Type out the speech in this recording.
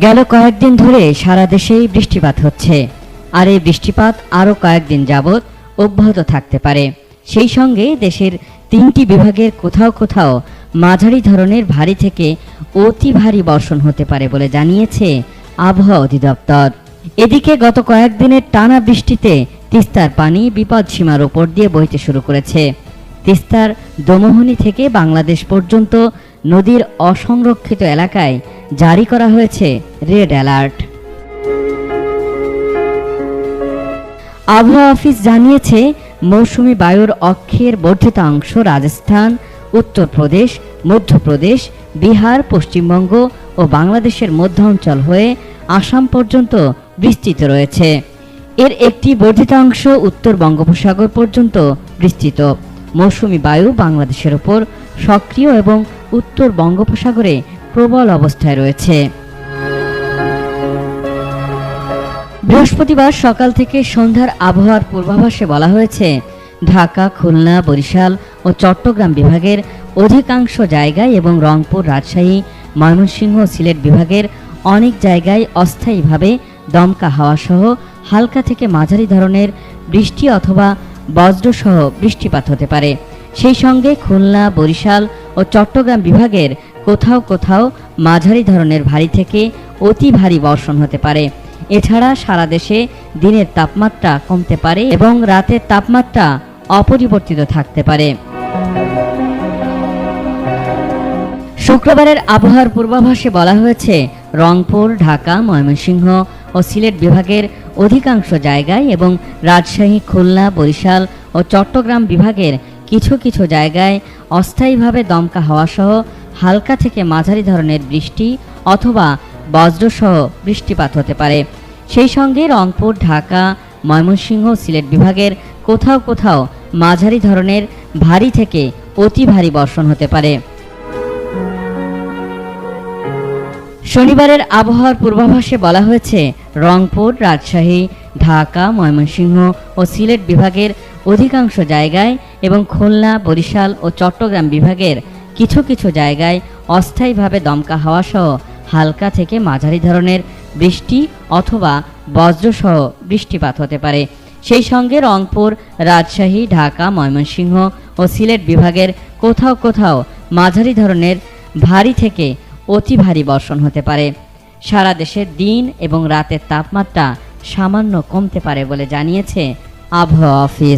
গেল কয়েকদিন ধরে সারা দেশেই বৃষ্টিপাত হচ্ছে। আর এই বৃষ্টিপাত আরও কয়েকদিন যাবৎ অব্যাহত থাকতে পারে। সেই সঙ্গে দেশের তিনটি বিভাগের কোথাও কোথাও মাঝারি ধরনের ভারী থেকে অতি ভারী বর্ষণ হতে পারে বলে জানিয়েছে আবহাওয়া অধিদপ্তর। এদিকে গত কয়েকদিনের টানা বৃষ্টিতে তিস্তার পানি বিপদসীমার ওপর দিয়ে বইতে শুরু করেছে। তিস্তার দমোহনী থেকে বাংলাদেশ পর্যন্ত নদীর অসংরক্ষিত এলাকায় জারি করা হয়েছে রেড অ্যালার্ট। আবহাওয়া অফিস জানিয়েছে, মৌসুমি বায়ুর অক্ষের বর্ধিত অংশ রাজস্থান, উত্তরপ্রদেশ, মধ্যপ্রদেশ, বিহার, পশ্চিমবঙ্গ ও বাংলাদেশের মধ্য অঞ্চল হয়ে আসাম পর্যন্ত বিস্তৃত রয়েছে। এর একটি বর্ধিত অংশ উত্তর বঙ্গোপসাগর পর্যন্ত বিস্তৃত। মৌসুমি বায়ু বাংলাদেশের ওপর সক্রিয় এবং উত্তর বঙ্গোপসাগরে প্রবল অবস্থায় রয়েছে। বৃহস্পতিবার সকাল থেকে সন্ধ্যার আবহাওয়ার পূর্বাভাসে বলা হয়েছে, ঢাকা, খুলনা, বরিশাল ও চট্টগ্রাম বিভাগের অধিকাংশ জায়গায় এবং রংপুর, রাজশাহী, ময়মনসিংহ সিলেট বিভাগের অনেক জায়গায় অস্থায়ীভাবে দমকা হাওয়াসহ হালকা থেকে মাঝারি ধরনের বৃষ্টি অথবা বজ্রসহ বৃষ্টিপাত হতে পারে। সেই সঙ্গে খুলনা, বরিশাল ও চট্টগ্রাম বিভাগের কোথাও কোথাও মাঝারি ধরনের ভারী থেকে অতি ভারী বর্ষণ হতে পারে। এছাড়া সারা দেশে দিনের তাপমাত্রা কমতে পারে এবং রাতের তাপমাত্রা অপরিবর্তিত থাকতে পারে। শুক্রবারের আবহাওয়ার পূর্বাভাসে বলা হয়েছে, রংপুর, ঢাকা, ময়মনসিংহ ও সিলেট বিভাগের অধিকাংশ জায়গায় এবং রাজশাহী, খুলনা, বরিশাল ও চট্টগ্রাম বিভাগের কিছু কিছু জায়গায় অস্থায়ীভাবে দমকা হাওয়াসহ হালকা থেকে মাঝারি ধরনের বৃষ্টি অথবা বজ্রসহ বৃষ্টিপাত হতে পারে। সেই সঙ্গে রংপুর, ঢাকা, ময়মনসিংহ, সিলেট বিভাগের কোথাও কোথাও মাঝারি ধরনের ভারী থেকে অতি ভারী বর্ষণ হতে পারে। শনিবারের আবহাওয়ার পূর্বাভাসে বলা হয়েছে, রংপুর, রাজশাহী, ঢাকা, ময়মনসিংহ ও সিলেট বিভাগের অধিকাংশ জায়গায় এবং খুলনা, বরিশাল ও চট্টগ্রাম বিভাগের কিছু কিছু জায়গায় অস্থায়ীভাবে দমকা হাওয়া সহ হালকা থেকে মাঝারি ধরনের বৃষ্টি অথবা বজ্রসহ বৃষ্টিপাত হতে পারে। সেই সঙ্গে রংপুর, রাজশাহী, ঢাকা, ময়মনসিংহ ও সিলেট বিভাগের কোথাও কোথাও মাঝারি ধরনের ভারী থেকে অতি ভারী বর্ষণ হতে পারে। সারা দেশের দিন এবং রাতের তাপমাত্রা সামান্য কমতে পারে বলে জানিয়েছে আবহাওয়া অফিস।